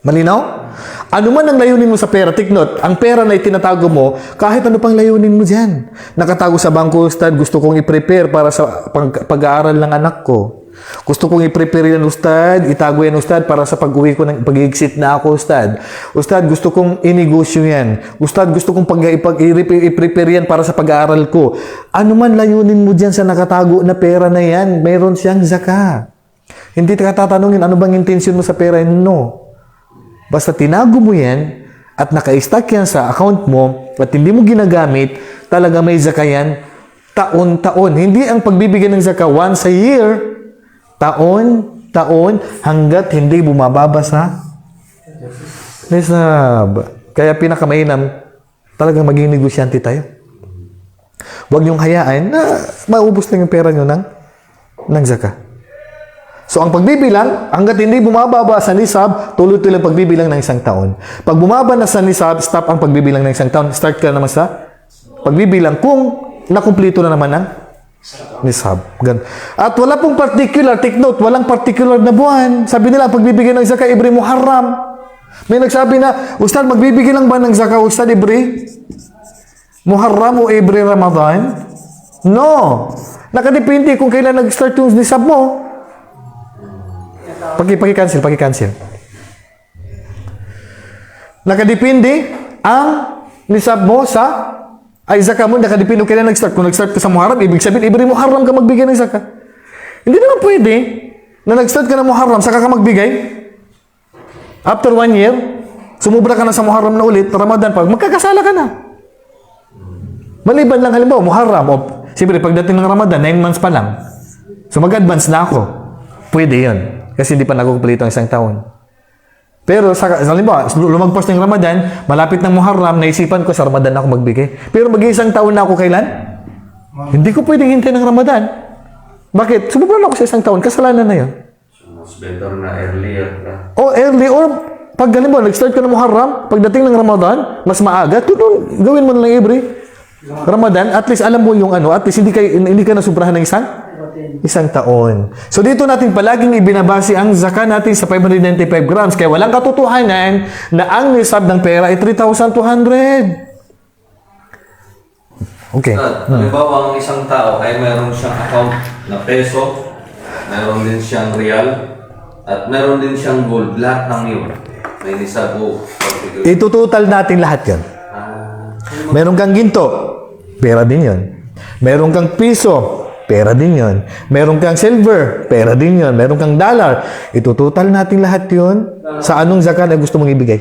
Malinaw? Ano man ang layunin mo sa pera, take note, ang pera na itinatago mo, kahit ano pang layunin mo dyan. Nakatago sa bangko, Ustad, gusto kong i-prepare para sa pag- pag-aaral ng anak ko. Gusto kong i-prepare yan, Ustad, itago yan, Ustad, para sa pag-uwi ko, ng pag-exit na ako, Ustad. Ustad, gusto kong inegosyo yan. Ustad, gusto kong pag ipag- i-prepare yan para sa pag-aaral ko. Ano man layunin mo dyan sa nakatago na pera na yan, meron siyang zaka. Hindi ka tatanungin, ano bang intention mo sa pera? No. Basta tinago mo yan at naka-stack yan sa account mo at hindi mo ginagamit, talaga may zaka yan taon-taon. Hindi ang pagbibigyan ng zaka once a year, taon, taon, hanggat hindi bumababa sa nisab. Kaya pinakamainam, talagang maging negosyante tayo. Huwag niyong hayaan na maubos lang yung pera niyo ng, ng zaka. So, ang pagbibilang, hanggat hindi bumababa sa nisab, tuloy-tuloy ang pagbibilang ng isang taon. Pag bumaba na sa nisab, stop ang pagbibilang ng isang taon. Start ka naman sa pagbibilang kung nakumplito na naman ang nisab. Gan. At wala pong particular, take note, walang particular na buwan. Sabi nila, pagbibigay ng zaka, every Muharram. May nagsabi na, Ustad, magbibigay lang ba ng zaka, Ustad, every Muharram o every Ramadan? No. Nakadepende kung kailan nag-start yung nisab mo. Pagi, pagi-cancel, pagi-cancel. Nakadepende ang nisab mo sa ay zaka mo, nakadepende kailan nag-start. Kung nag-start ka sa Muharram, ibig sabihin, every Muharram ka magbigay ng zaka. Hindi naman pwede na nag-start ka ng Muharram, saka ka magbigay. After one year, sumubra ka na sa Muharram na ulit, Ramadan pa, magkakasala ka na. Maliban lang halimbawa, Muharram, o siyempre pagdating ng Ramadan, 9 months pa lang. So mag-advance na ako. Pwede yun. Kasi hindi pa nakukumpleto ang isang taon. Pero sa, halimbawa, lumagpas ng Ramadan, malapit ng Muharram, naisipan ko sa Ramadan ako magbigay. Pero mag-isang taon na ako kailan? Hindi ko pwedeng hintayin ng Ramadan. Bakit? Sumubra na ako sa isang taon, kasalanan na yun. Mas better na earlier na. O early or pag halimbawa, nag-start ka ng Muharram, pagdating ng Ramadan, mas maaga, tulong, gawin mo na lang every Ramadan, at least alam mo yung ano, at least hindi ka, hindi ka nasubrahan ng isang isang taon. So dito natin palaging ibinabase ang zaka natin sa 595 grams. Kaya walang katotohanan na ang nisab ng pera ay 3,200. Okay. At halimbawa ang isang tao ay mayroon siyang account na peso, mayroon din siyang real, at mayroon din siyang gold. Lahat ng yun. May nisabu. Itutotal natin lahat yan. Ah, Meron kang ginto, pera din yon. Meron kang piso, pera din yon. Meron kang silver, pera din yon. Meron kang dollar, itutotal natin lahat yon. Sa anong zakat na gusto mong ibigay?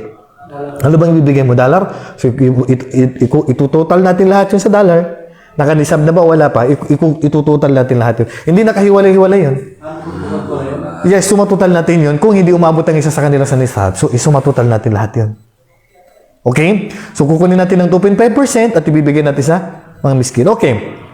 Ano bang ibibigay mo? Dollar? So, it, it, it, itutotal natin lahat yun sa dollar. Nakanisab na ba? Wala pa. Iku- itutotal natin lahat yun. Hindi nakahiwalay-hiwalay yun. Yes, sumatotal natin yun. Kung hindi umabot ang isa sa kanila sa nisab, so isumatotal natin lahat yun. Okay? So, kukunin natin ng 2.5% at ibibigay natin sa mga miskin. Okay.